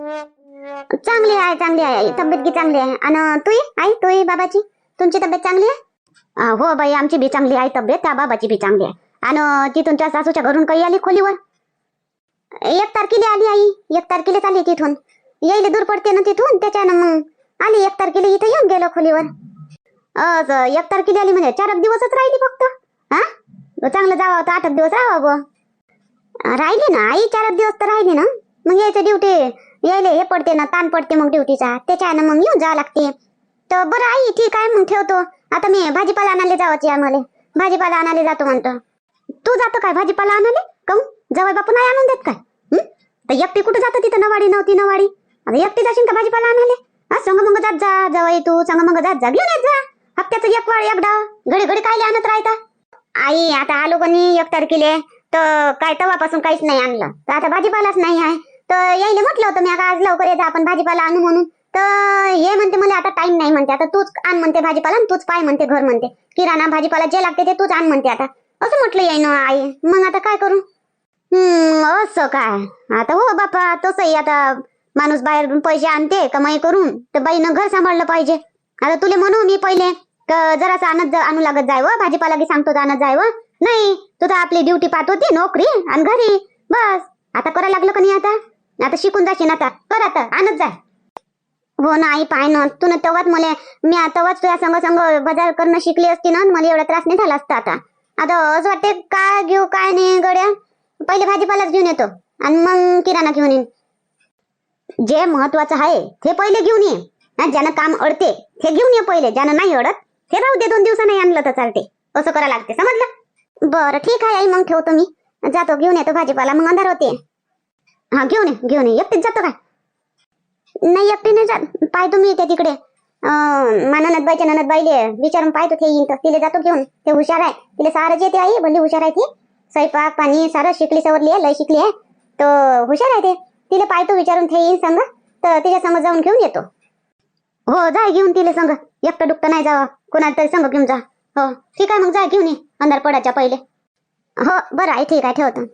चांगली आहे चांगली आहे. आई तब्येत की चांगली आहे. आणि तुही आई तुही बाबाची? तुमची तब्येत चांगली आहे? हो बाई आमची बी चांगली आहे तब्येत. त्या बाबाची बी चांगली आहे. आणि ती तुमच्या सासूच्या घरून काही आली खोलीवर? एक तारखेला आली आई. एक तारखेलाच आली तिथून. यायला दूर पडते ना तिथून? त्याच्यानं मग आली एक तारखेला इथं येऊन गेलो खोलीवर. असं एक तारखेला आली म्हणजे चार दिवसच राहिली फक्त. हा? चांगलं जावं होतं आठ दिवस राहावं राहिली ना आई? चार दिवस तर राहिली ना? मग यायचं ड्युटी. यायले हे पडते ना ताण पडते मग ड्युटीचा त्याच्यानं मग येऊन जावं लागते. तर बरं आई ठीक आहे मग ठेवतो. आता मी भाजीपाला आणायला जावायची आहे मला भाजीपाला आणायला जातो म्हणतो. तू जातो काय भाजीपाला आणायला? काऊन जवळ बापू नाही आणून देत काय? तर एकटी कुठं जातं तिथं? नवाडी नव्हती नवाडी. आता एकटी जाशील का भाजीपाला आणायला? हा संग मग जात जा जवळ तू. संग मग जात जा. घेऊन येत जा. हप्त्याचं एक वाळ एकदा. घडी घडी काय आणत राहता? आई आता आलो कोणी एक तारखेले? तर काय तवापासून काहीच नाही आणलं. तर आता भाजीपालाच नाही आहे. तर यायला म्हटलं होतं मी आता आज लवकर येतं आपण भाजीपाला आणू म्हणून. तर हे म्हणते मला आता टाइम नाही म्हणते आता तूच आण म्हणते भाजीपाला आणि तूच पाय म्हणते घर म्हणते. किराणा भाजीपाला जे लागते ते तूच आण म्हणते आता. असं म्हटलं येईन आई. मग आता काय करू? हम्म असं काय? आता हो बापा तसंही आता माणूस बाहेर पैसे आणते कमाई करून तर बाईनं घर सांभाळलं पाहिजे. आता तुले म्हणू मी पहिले जरासा आणत आणू लागत जाय व भाजीपाला की सांगतो आणत जाय व. नाही तू तर आपली ड्युटी पाहत होती नोकरी आणि घरी. बस. आता करायला लागलं का नाही आता? आता शिकून जाशील आता. कर आता आणत जाय हो ना आई पाय ना. तू ना तेव्हाच मला मी आ- तेव्हाच तुझ्या संग संग बाजार करणं शिकली असती ना मला एवढा त्रास नाही झाला असता आता. आता असं वाटते काय घेऊ काय नाही गड्या. पहिले भाजीपालाच घेऊन येतो. आणि मग किराणा घेऊन येईन. जे महत्वाचं आहे ते पहिले घेऊन ये. ज्यानं काम अडते हे घेऊन ये पहिले. ज्यानं नाही अडत हे राहू दे दोन दिवसांनी नाही आणलं तर चालते. असं करा लागते. समजलं? बरं ठीक आहे आई. मग ठेवतो मी. जातो घेऊन येतो भाजीपाला. मग अंधार होते. हा घेऊन ये घेऊन ये. एकटीच जातो काय? नाही एकटी नाही जात. पाहतो मी त्या तिकडे. अं, मा ननदबाईले बाईच्या बाईले विचारून पाहतो ते येईन तर. तिला जातो घेऊन. ते हुशार आहे. तिला सारच येते आई भली हुशार आहे ती. स्वयंपाक पाणी सारं शिकली सवरली आहे लय शिकली आहे. तर हुशार आहे ते. तिला पाहतो विचारून ते येईन सांग. तर तिच्या समोर जाऊन घेऊन येतो. हो जाय घेऊन तिला सांग. एकटं डुकटं नाही जावं. कोणाला तरी सांग घेऊन जा. हो ठीक आहे मग जा घेऊन ये. अंधार पडायच्या पहिले. हो बरं आहे ठीक आहे ठेवतो.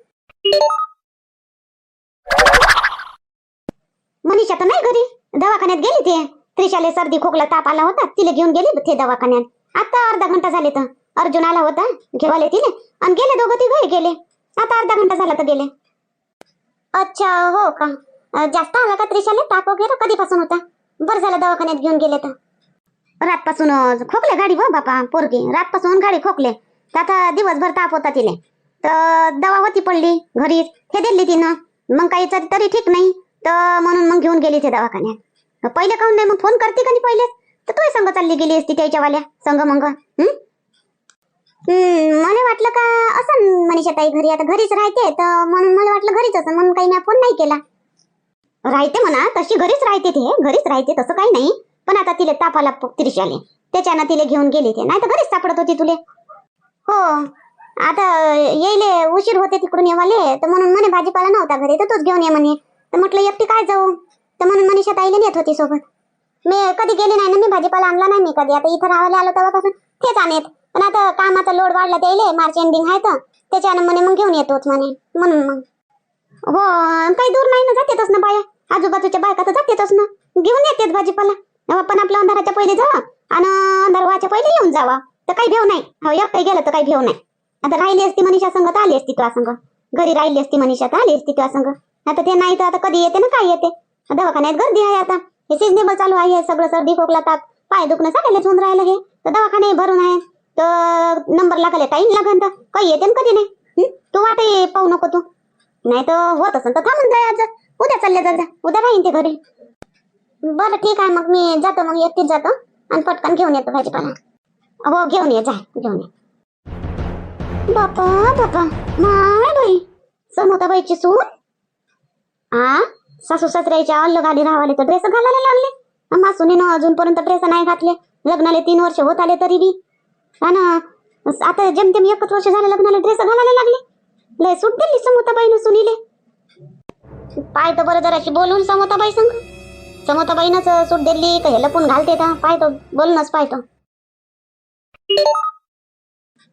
मनीषा तर नाही घरी. दवाखान्यात गेली ते. त्रिशाले सर्दी खोकला ताप आला होता. तिला घेऊन गेली ते दवाखान्यात. आता अर्धा घंटा झाले तर. अर्जुन आला होता घेवाले तिने आणि गेले दोघं तिघे गेले. आता अर्धा घंटा झाला तर गेले. अच्छा हो का? जास्त आला का त्रिशाले? ताप वगैरे कधीपासून होता? बरं झालं दवाखान्यात घेऊन गेले तर. रातपासून खोकले गाडी हो बापा पोरगी. रातपासून गाडी खोकले. तर आता दिवसभर ताप होता तिले. तर दवा होती पडली घरीच. हे दिली तिनं. मग काही तरी तरी ठीक नाही. तर म्हणून मग घेऊन गेली ते दवाखान्यात. पहिले काहून नाही मग फोन करते का नाही पहिले? तर तू संग चालली गेली असती त्याच्यावाल्या संघ मग. मला वाटलं का असं मनीषा ताई घरी आता घरीच राहते तर म्हणून मला वाटलं घरीच असं म्हणून काही मी फोन नाही केला. राहते म्हणा तशी घरीच राहते ते घरीच राहते तसं काही नाही. पण आता तिला तापाला तिरशाले त्याच्यानं तिला घेऊन गेली ते नाही तर घरीच सापडत होती तुले. हो आता येईले उशीर होते तिकडून येवाले तर म्हणून म्हणे भाजीपाला नव्हता घरी तर तूच घेऊन ये म्हणे. तर म्हटलं एकटी काय जाऊ? तर म्हणून मनीषा ताईला नेत होती सोबत. मी कधी गेली नाही ना मी भाजीपाला आणला नाही मी कधी. आता इथं राहायला आलो तेव्हापासून तेच आणत. पण आता कामाचा लोड वाढला त्याला मार्च एंडिंग आहे तर. त्याच्यानं म्हणे मग घेऊन येतोच म्हणे. म्हणून मग. हो काही दूर नाही ना जातेतच ना बाया. आजूबाजूच्या बायका तर जातेतच ना. घेऊन येतेच भाजीपाला. पण आपलं अंधाराच्या पहिले जावा आणि अंधारवाच्या पहिले येऊन जावा. तर काही भेव नाही. हो एक काही गेलं तर काही भेव नाही. आता राहिली असती मनीषा संघ तर आली असती तुला संग घरी राहिली असती मनीषा तर आली असती तुला संघ आता ते नाही तर आता कधी येते ना काय येते? दवाखान्यात गर्दी आहे आता. हे सिजनेबल चालू आहे सगळं सर्दी खोकला ताप पाय दुखणं सगळ्याच होऊन राहिलं हे. तर दवाखाने भरून आहे. तर नंबर लागले टाईम लागन तर? काही येते ना कधी नाही. तू तू वाटे पाहू नको तू. नाही तर होत असेल तर थांबून जा आज. उद्या चालले जा उद्या राहीन ते घरी. बरं ठीक आहे मग मी जातो मग एकटीच जातो. आणि पटकन घेऊन येतो भाजीपाला. हो घेऊन ये जा घेऊन ये. बापा बापा. माय बाई. समोताबाईची सून. आ? सासू सासऱ्याच्या अल्ल गाडी राहावाले तर ड्रेस घालायला लागले. आम्हा ना अजूनपर्यंत ड्रेस नाही घातले. लग्नाला तीन वर्ष होत आले तरी बी. आणि आता जेमतेम एकच वर्ष झालं लग्नाला ड्रेस घालायला लागले. लय सूट दिली समोताबाईनं सुनीले. पाय तर बरं जराशी बोलून समोताबाई संग. समोताबाईनंच सूट दिली का हे लपून घालते का पाय तो बोलूनच पाय तो.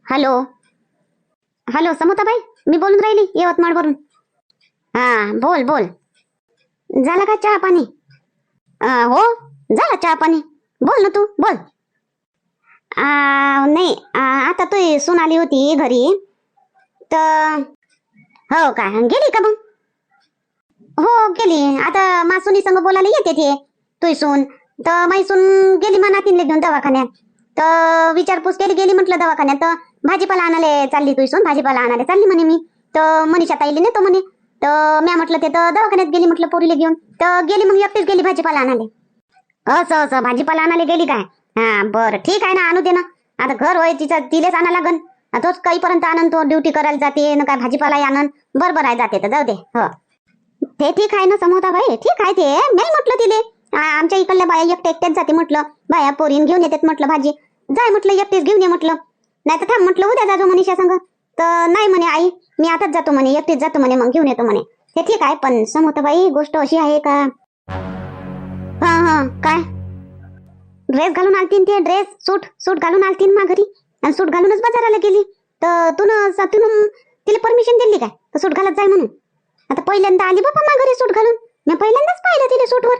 हॅलो. हॅलो समोताबाई मी बोलून राहिली यवतमाळ वरून हा बोल बोल. झाला का चहा पाणी? हो झाला चहा पाणी. बोल ना तू बोल. आ, नाही आता तू सून आली होती घरी. तर हो का? गेली का मग? हो गेली. आता मासुनी संग बोलायला येते ते तू सून तर माई सून गेली मग नातीनले घेऊन दवाखान्यात. तर विचारपूस केली गेली म्हटलं दवाखान्यात. तर भाजीपाला आणायला चालली तू सून भाजीपाला आणायला चालली म्हणे मी. तर मनीषा ताईली नेतो म्हणे. तर म्या म्हटलं ते तर दवाखान्यात गेली म्हटलं पोरीला घेऊन. तर गेली मग एकटीच गेली भाजीपाला आणाले असं असं. भाजीपाला आणाले गेली काय? हा बरं. ठीक आहे ना आणू दे ना. आता घर होय तिचं तिलेच आणा लागन. तोच काहीपर्यंत आनंद तो ड्युटी करायला जाते ना काय भाजीपाला आनंद बरोबर आहे जाते तर जाऊ दे. हो. ते ठीक आहे ना समोता बाई? ठीक आहे ते. नाही म्हटलं तिले. आमच्या इकडल्या बाया एकट्या एकट्याच जाते म्हटलं. बाया पोरीन घेऊन येतात म्हटलं भाजी. जाय म्हटलं एकटीच घेऊन ये म्हटलं. नाही तर थांब म्हटलं उद्या जाजो मनीषा संग तर नाही म्हणे आई. मी आताच जातो म्हणे एकटीच जातो म्हणे मग घेऊन येतो म्हणे. ते ठीक आहे पण समोता बाई गोष्ट अशी आहे का? हा हा काय? ड्रेस घालून आलतीन ते ड्रेस सूट सूट घालून आलतीन मा घरी. आणि सूट घालूनच बाजाराला गेली. तर तू तून तिला परमिशन दिली काय? तर सूट घालत जाय म्हणून. आता पहिल्यांदा आली बापा मा घरी सूट घालून. मी पहिल्यांदाच पाहिलं तिला सूटवर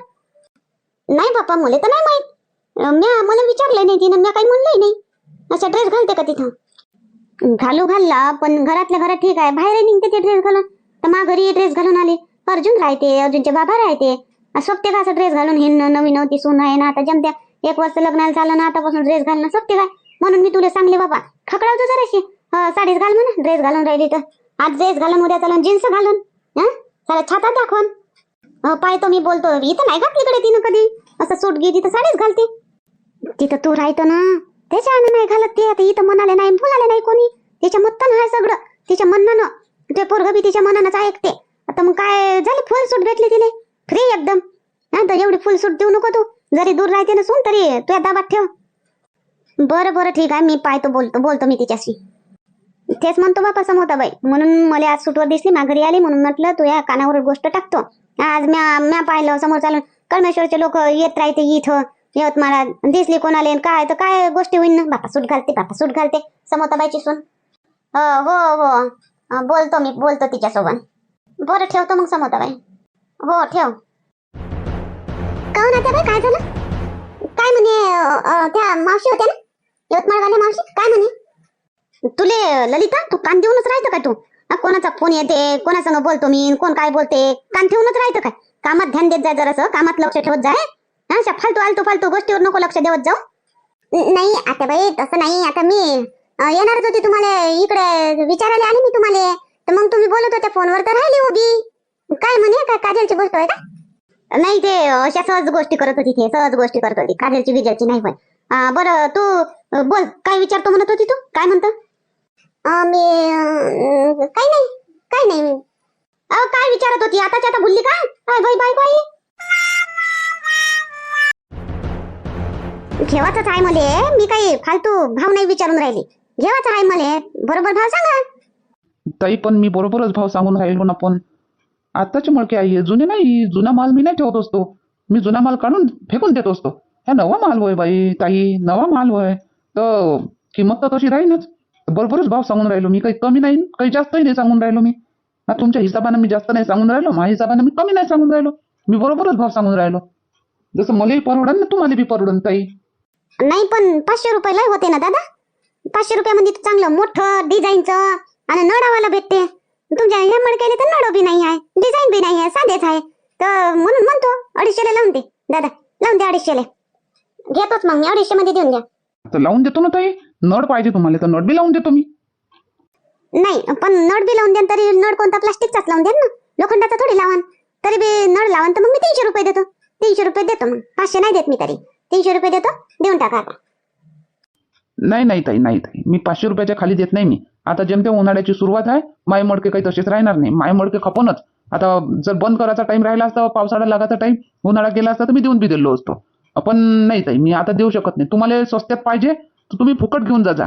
नाही बापा मुले तर नाही माहीत. म्या मला विचारलं नाही तिनं म्या काही म्हणलंही नाही. असा ड्रेस घालते का तिथं? घालू घालला पण घरातल्या घरात ठीक आहे. बाहेर निघते ते ड्रेस घालून. तर मा घरी ड्रेस घालून आले. अर्जुन राहते अर्जुनचे बाबा राहते. सोबते का असं ड्रेस घालून? हे नवीन होती सून आहे ना आता जमत्या. एक वर्ष लग्नाला झालं ना आतापासून ड्रेस घालणं सोबते काय म्हणून मी तुला सांगले बाबा खकडावतो जराशी. साडीच घाल म्हणा ड्रेस घालून राहिली तर. आज ड्रेस घालून उद्या चालून जीन्स घालून. हा छातात दाखवून. पाहतो मी बोलतो इथं नाही घातलीकडे तिनं कधी? असं सूट घे तिथं साडीच घालते. तिथं तू राहतो ना त्याच्या नाही घालत ते. आता इथं म्हणाले नाही बोलाले नाही कोणी. तिच्या मत्तन आहे सगळं. तिच्या म्हणणं ते पोरग बी तिच्या मनानंच ऐकते आता मग काय झाली? फुल सूट भेटली तिने फ्री एकदम. नाही तर एवढी फुल सूट देऊ नको तू. जरी दूर राहते ना सून तरी तुझ्या दाबात ठेव. बरं बरं ठीक आहे. मी पाहतो बोलतो बोलतो मी तिच्याशी. तेच म्हणतो बापा समोता बाई म्हणून मला आज सुटवर दिसली माघारी आली. म्हणून म्हटलं तू या कानावर गोष्ट टाकतो. आज म्या म्या पाहिलं समोर चालून. कळमेश्वरचे लोक येत राहते इथं. यवतमाळात दिसली कोणाला आणि काय तर काय गोष्टी होईन ना? बापा सूट घालते बापा सूट घालते. समोताबाईची सून. हो हो. हो बोलतो मी बोलतो तिच्यासोबत. बरं ठेवतो मग समोताबाई. हो ठेव. काहून हो आता बाई काय झालं? काय म्हणे त्या मावशी होत्या ना? यवतमाळवाल्या मावशी? काय म्हणे? तुले ललिता तू कान देऊनच राहतं का तू? कोणाचा फोन येते कोणासंग बोलतो मी कोण काय बोलते? कान ठेवूनच राहतं काय? कामात ध्यान देत जाय जरासं कामात लक्ष ठेवत जाय. ना अशा फालतू आलतू फालतू गोष्टीवर नको लक्ष देवत जाऊ. नाही आता बाई तसं नाही आता मी येणारच होती तुम्हाला इकडे विचारायला आली मी तुम्हाला. तर मग तुम्ही बोलत होत्या फोनवर तर राहिली उभी. काय म्हणे काजलची गोष्ट आहे का? नाही ते अशा सहज गोष्टी करत होती ते सहज गोष्टी करत होती. काजलची विजयची नाही पण बरं तू बोल काय विचारतो म्हणत होती तू? काय म्हणतो? मी काय नाही काय नाही. अहो काय विचारत होती? आताच्या आता भुलली काय काय बाई बाई बाई. घेवाच आहे मले मी काही फालतू भाव नाही विचारून राहिली. घेवाच आहे मले बरोबर भाव सांगा. ताई पण मी बरोबरच भाव सांगून राहिलो ना पण. आताचे मळके आहे जुने नाही जुना माल मी नाही ठेवत असतो. मी जुना माल काढून फेकून देत असतो. ह्या नवा माल होय बाई ताई नवा माल होय. तर किंमत तर तशी राहीनच. बरोबरच भाव सांगून राहिलो मी काही कमी नाही काही जास्तही नाही सांगून राहिलो मी. हा तुमच्या हिशोबानं मी जास्त नाही सांगून राहिलो माझ्या हिशोबानं मी कमी नाही सांगून राहिलो. मी बरोबरच भाव सांगून राहिलो. जसं मलाही परवडन ना तुम्हाला बी परवडन ताई. नाही पण पाचशे रुपयाला होते ना दादा. पाचशे रुपयामध्ये चांगलं मोठं डिझाईनचं आणि नडावाला भेटते. तुमच्या ह्या मडक्याला तर नडो बी नाही आहे डिझाईन बी नाही आहे साधेच आहे. तर म्हणून म्हणतो अडीचशेला लावून दे दादा. लावून दे अडीचशेला. घेतोच मग मी अडीचशे मध्ये देऊन द्या. तर लावून देतो ना ताई. नड पाहिजे तुम्हाला तर नड बी लावून देतो मी. नाही पण नळ बी लावून द्या तरी नळ कोणता प्लास्टिकचाच लावून द्या ना. लोखंडाचा थोडी लावान तरी बी नळ लावान तर मग मी तीनशे रुपये देतो. तीनशे रुपये देतो मग. पाचशे नाही देत मी तरी. तीनशे रुपये देतो देऊन टाका. आता नाही नाही ताई नाही ताई. मी पाचशे रुपयाच्या खाली देत नाही मी. आता जेमते उन्हाळ्याची सुरुवात आहे माय मडके काही तसेच राहणार नाही. माय मडके खपवूनच आता जर बंद करायचा टाइम राहिला असता पावसाळा लागायचा टाइम उन्हाळा गेला असता तर मी देऊन बी दिलो असतो. पण नाही ताई मी आता देऊ शकत नाही. तुम्हाला स्वस्त्यात पाहिजे तर तुम्ही फुकट घेऊन जा जा.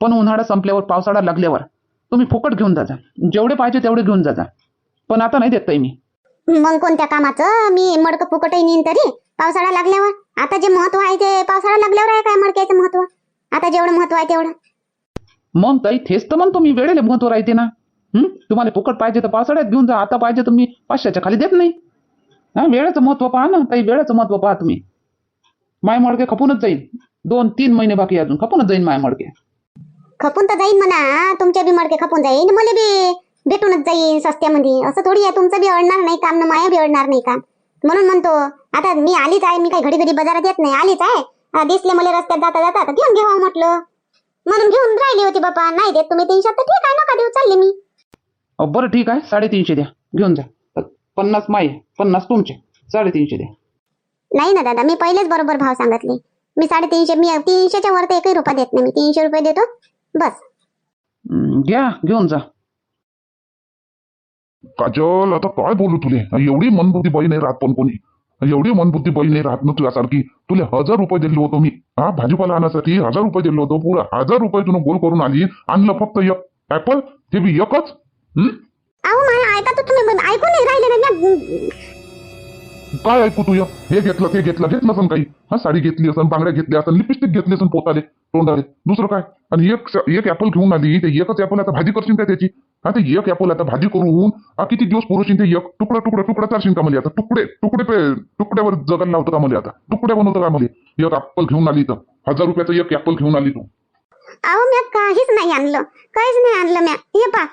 पण उन्हाळा संपल्यावर पावसाळा लागल्यावर तुम्ही फुकट घेऊन जा जा. जेवढे पाहिजे तेवढे घेऊन जा जा. पण आता नाही देत ताई मी. मग कोणत्या कामाचं? मी मडकं फुकटही नेईन तरी पावसाळा लागल्यावर. आता जे महत्त्व आहे ते पावसाळा लागल्यावर आहे काय मडक्याचं महत्त्व? आता जेवढं महत्त्व आहे तेवढं. मग ताई तेच तर म्हणतो मी वेळेला महत्त्व राहते ना. हं? तुम्हाला फुकट पाहिजे तर पावसाळ्यात घेऊन जा आता पाहिजे तर मी पाचशेच्या खाली देत नाही. हा? वेळेचं महत्त्व पहा ना ताई वेळेचं महत्त्व पहा तुम्ही. माय मडके खपूनच जाईल दोन तीन महिने बाकी अजून खपूनच जाईल माय मडके. खपून तर जाईन म्हणा तुमचे बी मडके खपून जाईन मला बी भेटूनच जाईन सस्त्यामध्ये. असं थोडी आहे तुमचं बी अडणार नाही काम ना माया बी अडणार नाही काम. म्हणून म्हणतो आता मी आलीच आहे मी काही घडी घडी बाजारात येत नाही आलीच आहे. हा, दिसले मला रस्त्यात जाता जाता घेऊन घेवा म्हटलं. म्हणून घेऊन राहिली होती बाबा नाही देत तुम्ही तीनशे तर ठीक आहे नका देऊ चालले मी. बरं ठीक आहे साडेतीनशे द्या. घेऊन जा. पन्नास माय पन्नास तुमचे. साडेतीनशे द्या. नाही ना दादा मी पहिलेच बरोबर भाव सांगितले. मी साडेतीनशे मी तीनशेच्या वर तर एकही रुपया देत नाही मी तीनशे रुपये देतो बस. घ्या घेऊन जा. काजल आता काय बोलू तुले? एवढी मनबुद्धी बाई नाही राहत पण कोणी. एवढी मनबुद्धी बाई नाही राहत ना तुझ्यासारखी. तुले हजार रुपये दिले होतो मी. हा भाजीपाला आणण्यासाठी हजार रुपये दिले होतो. पुरा हजार रुपये तुला गोल करून आली आणलं फक्त एक. ऍपल ते बी एकच? काय ऐकू तू या? हे घेतलं ते घेतलं. घेतलं असन काही? हा साडी घेतली असन बांगड्या घेतल्या असन लिपस्टिक घेतली असन पोताले तोंडाले. दुसरं काय? आणि एक एक ऍपल घेऊन आली. ते एकच ऍपल आता भाजी करशील का त्याची? हा ते एक ऍपल आता भाजी करून हा किती दिवस पुरवशील ते एक तुकडा तुकडा तुकडा चालशील का मला आता? तुकडे तुकडे पे तुकड्यावर जगायला लावतं का मला आता? तुकड्या बनवतं का मला? एक ऍपल घेऊन आली तर. हजार रुपयाचं एक ऍपल घेऊन आली तू. अहो म्या काहीच नाही आणलं. काहीच नाही आणलं म्या. हे पा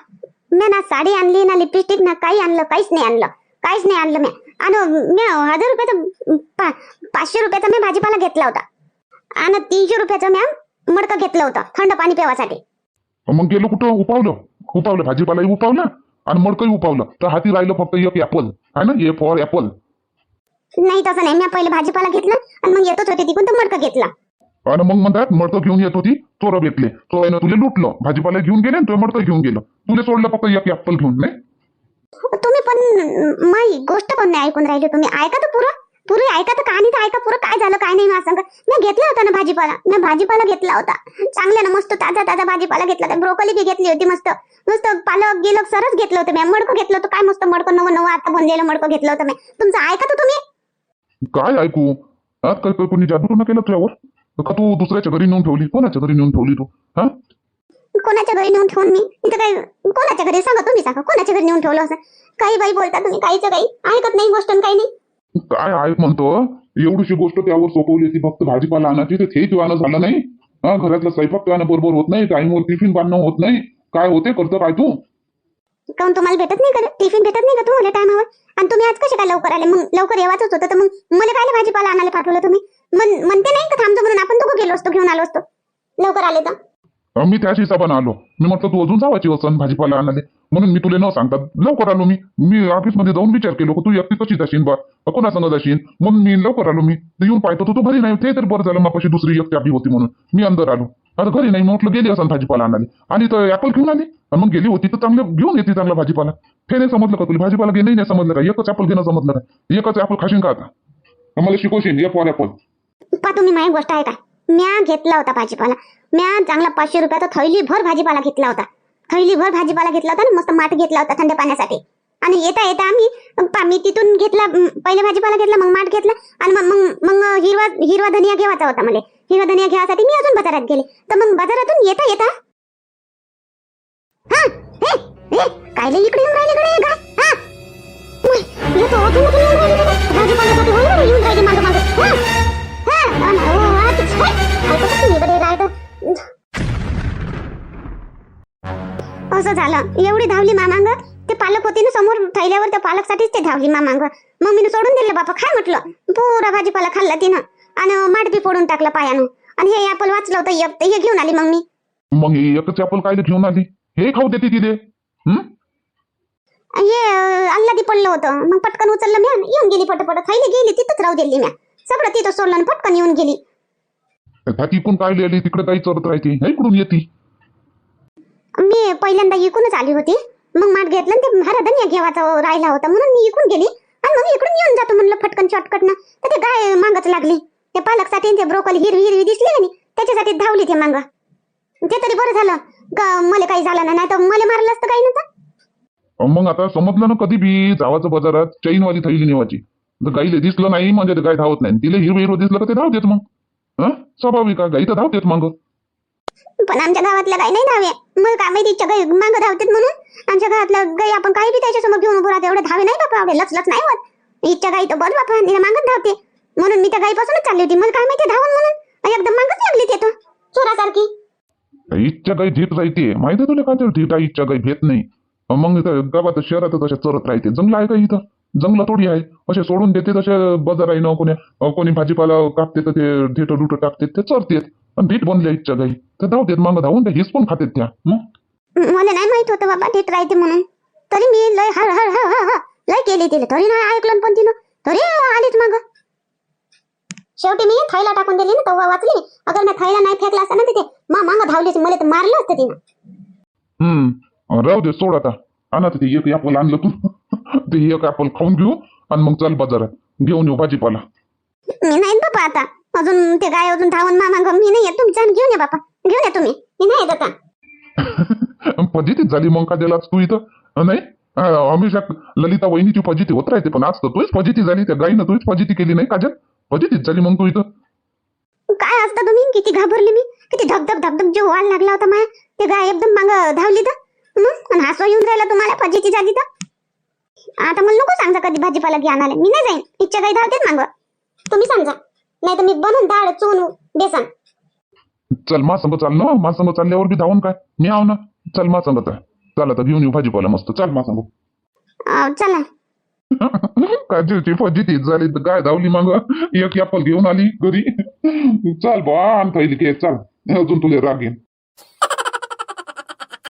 म्या ना साडी आणली ना लिपस्टिक ना काही आणलं काहीच नाही आणलं. काहीच नाही आणलं म्या. आणि म्या हजार रुपयाचा पा- पाचशे रुपयाचा मी भाजीपाला घेतला होता. आणि तीनशे रुपयाचं म्या मडकं घेतलं होतं थंड पाणी प्यावासाठी मग गेलो कुठं? उपावलं. उपावलं भाजीपालाही उपावलं आणि मडकही उपावलं. तर हाती राहिलं फक्त एक ऍपल आहे ना? ए फॉर ऍपल नाही तसं नाही. म्या पहिले भाजीपाला घेतला आणि मग येतच होते तिकून तर मडकं घेतला. आणि मग म्हणतात मडकं घेऊन येत होती चोरं भेटले. चोरानं तुला लुटलं. भाजीपाला घेऊन गेले आणि तुला मडकं घेऊन गेलं. तुला सोडलं फक्त एक ऍपल घेऊन नाही? तुम्ही पण माई गोष्ट पण नाही ऐकून राहिले. तुम्ही ऐका तर पुरं. पुरी ऐका तर कहाणी तर ऐका पुरं काय झालं काय नाही माझं सांगा मी घेतला होता ना भाजीपाला मी भाजीपाला घेतला होता. चांगला ना मस्त ताजा ताजा भाजीपाला घेतला होता. ब्रोकली बी घेतली होती मस्त. मस्त पालक गिलक सरच घेतलं होतं मी. मडकं घेतलं होतं. काय मस्त मडकं नवं नवं आता बनलेलं मडकं घेतलं होतं मी. तुमचं ऐका तर तुम्ही? काय ऐकू? आज काय काय कोणी जादू न केलं तुझ्यावर? का तू दुसऱ्याच्या घरी नेऊन ठेवली? कोणाच्या घरी नेऊन ठेवली तू? हा? कोणाच्या घरी नेऊन ठेवून मी? इथं काय कोणाच्या घरी? सांगा तुम्ही सांगा. कोणाच्या घरी नेऊन ठेवलं असं? काही बाई बोलता तुम्ही काहीच काही? ऐकत नाही गोष्ट काही नाही? काय आहे म्हणतो? एवढीशी गोष्ट त्यावर सोपवली ती फक्त भाजीपाला आणायची तर ते तुझ्यानं झालं नाही. हा घरातला स्वयंपाक तुझ्यानं बरोबर होत नाही. टाईमवर टिफिन बांधणं होत नाही. काय होते? करतं काय तू? काऊन तुम्हाला भेटत नाही का? टिफिन भेटत नाही का तुम्हाला टायमावर? आणि तुम्ही आज कसे काय लवकर आले? मग लवकर येवाच होतं. तर मग मला काय भाजीपाला आणायला पाठवलं तुम्ही? म्हण- म्हणते नाही का थांबतो म्हणून? आपण दोघं गेलो असतो घेऊन आलो असतो. लवकर आले तर. अं, मी त्याच हिशोबानं आलो. मी म्हटलं तू अजून जावायची असन भाजीपाला आणाले. म्हणून मी तुला न सांगता लवकर आलो मी. मी ऑफिसमध्ये जाऊन विचार केलो की तू एकटी कशी जाशील बा? कोणा संग जाशील म्हणून मी लवकर आलो मी. तर येऊन पाहतो तर तू घरी नाही ते तर बरं झालं मापाशी दुसरी एक चाबी होती म्हणून. मी अंदर आलो. आता घरी नाही. म्हटलं गेली असं भाजीपाला आणाले आणि तर ऍपल घेऊन आली. आणि मग गेली होती तर चांगलं घेऊन येते चांगला भाजीपाला. ते नाही समजलं का तुला? भाजीपाला घेणं नाही समजलं का? एकच ऍपल घेणं समजलं का? एकच ऍपल खाशील का आता? मला शिकवशील एक फॉर ऍपल पा तुम्ही माझी गोष्ट आहे का म्या घेतला होता भाजीपाला. म्या चांगला पाचशे रुपयाचा थैली भर भाजीपाला घेतला होता. थैली भर भाजीपाला घेतला होता ना मस्त माठ घेतला होता थंड पाण्यासाठी. आणि येता येता आम्ही मी तिथून घेतला पहिले भाजीपाला घेतला मग माठ घेतला आणि मग मग मग हिरवा हिरवा धनिया घेवायचा होता मला हिरवा धनिया घेवासाठी मी अजून बाजारात गेले. तर मग बाजारातून येता येता हा कायले इकडे येऊन राहिले कडे का हा. येतो भाजीपाल्यासाठी येऊन राहिले मागं मागं. असं झालं. एवढी धावली मामांग. ते पालक होती ना समोर थैल्यावर त्या पालकसाठीच ते धावली मामांग. मग मी सोडून दिलं बापा काय म्हटलं? पुरा भाजीपाला खाल्ला तिनं. आणि बी फोडून टाकलं पायानं. आणि हे ऍपल वाचलं होतं एक ते हे घेऊन आली मग मी मग हे एकच ऍपल काय घेऊन आली? हे खाऊ देते तिथे हं? अल्लादी पडलं होतं. मग पटकन उचललं म्या येऊन गेली पटपट. थैली गेली तिथंच राहू दिली म्या. सगळं तिथं सोडलं पटकन येऊन गेली. त्या तिकून काय लिहिली तिकडे काही चरत राहते. हे इकडून येते. मी पहिल्यांदा इकूनच आली होती. मग माठ घेतलं आणि ते महाराजांनी घेवाचा राहिला होता. म्हणून मी इकून गेली. आणि मग इकडून येऊन जातो म्हणलं फटकन शॉर्टकट ना. तर ते गाय मागच लागली. ते पालकसाठी आणि ते ब्रोकली हिरवी हिरवी दिसली नाही त्याच्यासाठी धावली ते मांग. ते तरी बरं झालं. का मला काही झालं नाही तर मला मारलं असतं काही नव्हतं मग आता समजलं ना कधी बी जावाचं बाजारात चैनवाली थैली नेवाची. गाईले दिसलं नाही म्हणजे गाय धावत नाही. तिला हिरवं हिरवं दिसलं का ते धावतेत मग. स्वाभाविक आहे, गाई तर धावतेत मग. पण आमच्या गावातल्या गाय नाही धावे मग काय माहिती इच्छा गाई मागं धावतात म्हणून. आमच्या गावातल्या गाई आपण काही बी त्याच्यासमोर घेऊन उभं राहतो एवढे धावे नाही बाबा एवढे लचलच नाही होत. इच्छा गाई तर बस बापा तिला मागत धावते. म्हणून मी त्या गाईपासूनच चालली होती. मला काय माहिती धावून म्हणून. एकदम मागत लागली ते तो चोरासारखी. इच्छा काही धीट राहते माहिती तुला काय इच्छा काही भेट नाही. मग गावात शहरात तशा चरत राहते. जंगल आहे का इथं? जंगल थोडी आहे असे सोडून देते तसे बाजार आहे ना कोणी कोणी भाजीपाला कापते तर ते ढेट डुट टाकते ते चरतेत आणि ढीट बनल्या इच्छा काही तर धावतेत मागं धावून त्या हिसपून खातेत त्या मग मला नाही माहीत होतं बाबा नीट राहते म्हणून तरी मी लय हर हर हर हर लय केली तिला तरी नाही ऐकलं पण तिनं तरी आलीच मग शेवटी मी थैला टाकून दिली ना तेव्हा वाचली अगर मी थैला नाही फेकला असता ना तिथे मा मागं धावलीच मला तर मारलं असतं तिनं हम्म राहू दे सोड आता आणा ते एक ऍपल आणलं तू ते एक ऍपल खाऊन घेऊ आणि मग चाल बाजारात. घेऊन येऊ भाजीपाला. मी नाही बाबा आता. अजून ते गाय अजून धावून मामा मी नाही येत तुम्ही छान घेऊन या बापा. घेऊन या तुम्ही. मी नाही येत आता. फजितीच झाली मग का दिलास तू इथं? नाही? हमेशा ललिता वहिनीची फजिती होत राहते पण आज तर तूच फजिती झाली. त्या गाईनं तूच फजिती केली नाही काजल फजितीच झाली मग तू इथं. काय असतं तुम्ही? किती घाबरली मी. किती धगधग धगधग जीव व्हायला लागला होता माया. ते गाय एकदम माग धावली तर. मग? आणि हसवा येऊन राहिला तुम्हाला फजिती झाली तर? आता मला नको सांगा कधी भाजीपाला घ्या आणाले मी नाही जाईन. इच्छा काही धावतेच माग. तुम्ही सांगा. नाही तर मी बनवून डाळ चून बेसन. चल मा संग चाल ना. मा संग चालल्यावर बी धावून काय? मी आव ना. चल मा संग चाल चल आता घेऊन येऊ भाजीपाला मस्त. चल मा संग. अं, चला. काजलची फजिती झाली तर काय धावली मग. एक ऍपल घेऊन आली घरी. चाल बा आण पहिली के चाल. अजून तुला राग येईन.